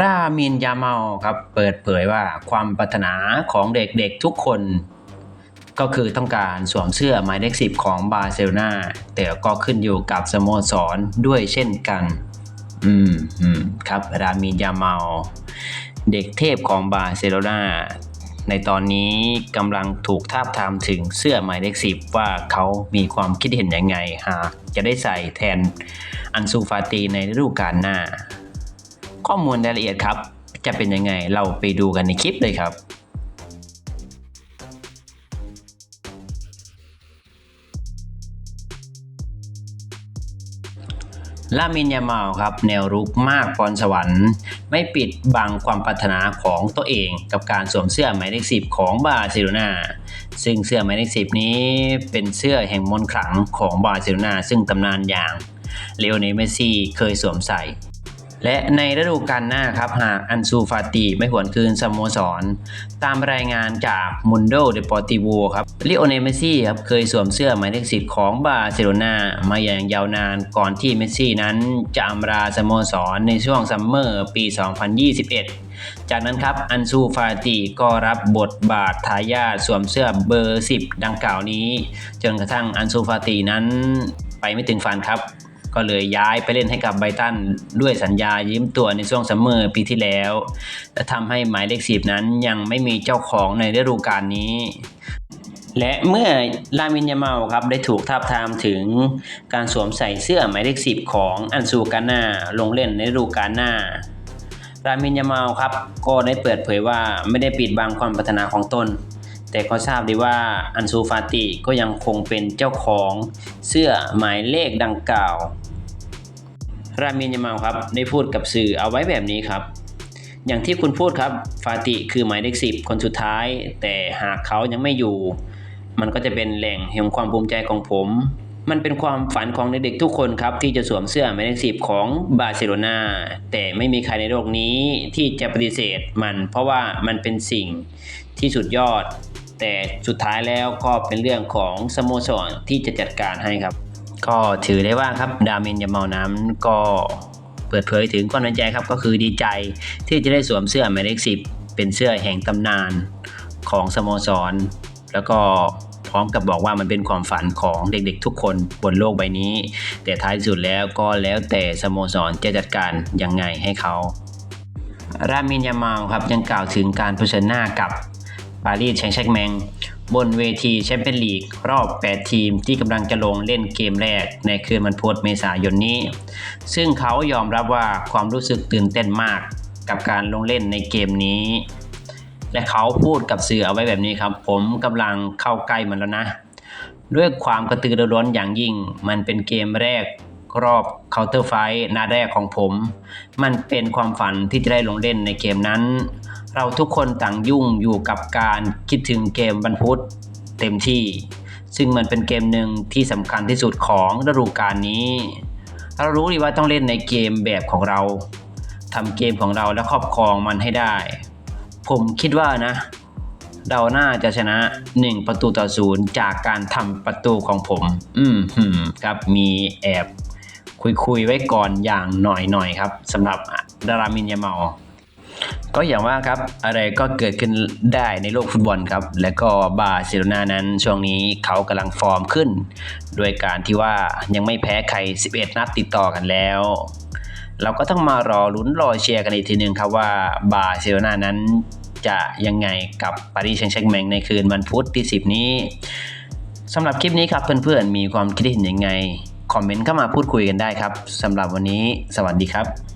รามินยาเมาครับเปิดเผยว่าความปรารถนาของเด็กๆทุกคน ก็คือต้องการสวมเสื้อหมายเลขสิบของบาร์เซโลนาแต่ก็ขึ้นอยู่กับสโมสรด้วยเช่นกัน อืมอืมครับรามินยาเมาเด็กเทพของบาร์เซโลนาในตอนนี้กำลังถูกทาบทามถึงเสื้อหมายเลขสิบว่าเขามีความคิดเห็นยังไงหากจะได้ใส่แทนอันซูฟาตีในฤดูกาลหน้า ข้อมูลรายละเอียดครับ จะเป็นยังไงเราไปดูกันในคลิปเลยครับลามินยามาลครับแนวรุกมากพรสวรรค์ ไม่ปิดบังความปรารถนาของตัวเองกับการสวมเสื้อหมายเลขสิบของบาร์เซโลนาซึ่งเสื้อหมายเลขสิบนี้เป็นเสื้อแห่งมนต์ขลังของบาร์เซโลนาซึ่งตำนานอย่างเลโอเนเมซี่เคยสวมใส่ และในฤดูกาลหน้าครับหากอันซูฟาติไม่หวนคืนสโมสร ตามรายงานจากมุนโดเดปอร์ติโวครับลิโอเนลเมซี่ครับเคยสวมเสื้อหมายเลขสิบของบาร์เซโลนามาอย่างยาวนานก่อนที่เมซี่นั้นจะอำลาสโมสรในช่วงซัมเมอร์ปี 2021 จากนั้นครับอันซูฟาติก็รับบทบาททายาทสวมเสื้อเบอร์ 10 ดังกล่าวนี้ จนกระทั่งอันซูฟาตินั้นไปไม่ถึงฝันครับ ก็เลยย้ายไปเล่นให้กับไบตันด้วยสัญญายืมตัวในช่วงซัมเมอร์ปีที่แล้วและทำให้หมายเลขสิบนั้นยังไม่มีเจ้าของในฤดูกาลนี้ และเมื่อลามินยาเมาครับได้ถูกทาบทามถึงการสวมใส่เสื้อหมายเลขสิบของอันซูกาน่าลงเล่นในฤดูกาลหน้ารามินยาเมาครับก็ได้เปิดเผยว่าไม่ได้ปิดบังความปรารถนาของตน แต่ก็ทราบดีว่าอันซูฟาติก็ยังคงเป็นเจ้าของเสื้อหมายเลขดังกล่าว รามินยามาครับได้พูดกับสื่อเอาไว้แบบนี้ครับ อย่างที่คุณพูดครับฟาติคือหมายเลขสิบคนสุดท้าย แต่หากเขายังไม่อยู่ มันก็จะเป็นแหล่งแห่งความภูมิใจของผม มันเป็นความฝันของเด็กๆทุกคนครับ ที่จะสวมเสื้อหมายเลขสิบของบาร์เซโลนาแต่ไม่มีใครในโลกนี้ที่จะปฏิเสธมัน เพราะว่ามันเป็นสิ่งที่สุดยอด แต่สุดท้ายแล้วก็เป็นเรื่องของสโมสรที่จะจัดการให้ครับ ก็ถือได้ว่าครับดามินยาเมาน้ำก็เปิดเผยถึงความในใจครับก็คือดีใจที่จะได้สวมเสื้อหมายเลขสิบเป็นเสื้อแห่งตำนานของสโมสร แล้วก็พร้อมกับบอกว่ามันเป็นความฝันของเด็กๆทุกคนบนโลกใบนี้ แต่ท้ายสุดแล้วก็แล้วแต่สโมสรจะจัดการยังไงให้เขารามินยามาครับยังกล่าวถึงการเผชิญหน้ากับ ปารีสแชงแชกแมง บนเวทีแชมเปี้ยนลีก รอบ 8 ทีมที่กำลังจะลงเล่นเกมแรกในคืนวันพุธเมษายนนี้ ซึ่งเขายอมรับว่าความรู้สึกตื่นเต้นมากกับการลงเล่นในเกมนี้ และเขาพูดกับสื่อเอาไว้แบบนี้ครับ ผมกำลังเข้าใกล้มันแล้วนะ ด้วยความกระตือรือร้นอย่างยิ่ง มันเป็นเกมแรกรอบเคาน์เตอร์ไฟท์นัดแรกของผม มันเป็นความฝันที่จะได้ลงเล่นในเกมนั้น เราทุกคนต่างยุ่งอยู่กับการคิดถึงเกมวันพุธเต็มที่ ซึ่งมันเป็นเกมหนึ่งที่สำคัญที่สุดของฤดูกาลนี้ เรารู้ดีว่าต้องเล่นในเกมแบบของเราทำเกมของเราและครอบครองมันให้ได้ ผมคิดว่านะ เราน่าจะชนะ 1 ประตูต่อศูนย์จากการทำประตูของผม อืมหืมครับมีแอบคุยคุยๆไว้ก่อนอย่างหน่อยๆครับสำหรับดารามินยาเมา ก็อย่างว่าครับอะไรก็เกิดขึ้นได้ในโลกฟุตบอลครับ และก็บาร์เซโลนานั้นช่วงนี้เขากำลังฟอร์มขึ้น โดยการที่ว่ายังไม่แพ้ใคร 11 นัดติดต่อกันแล้ว เราก็ต้องมารอลุ้นรอเชียร์กันอีกทีหนึ่งครับว่าบาร์เซโลนานั้นจะยังไงกับปารีสแซงต์แชร์กแมงในคืนวันพุธที่ 10 นี้สำหรับคลิปนี้ครับเพื่อนๆมีความคิดเห็นยังไง คอมเมนต์เข้ามาพูดคุยกันได้ครับสำหรับวันนี้ สวัสดีครับ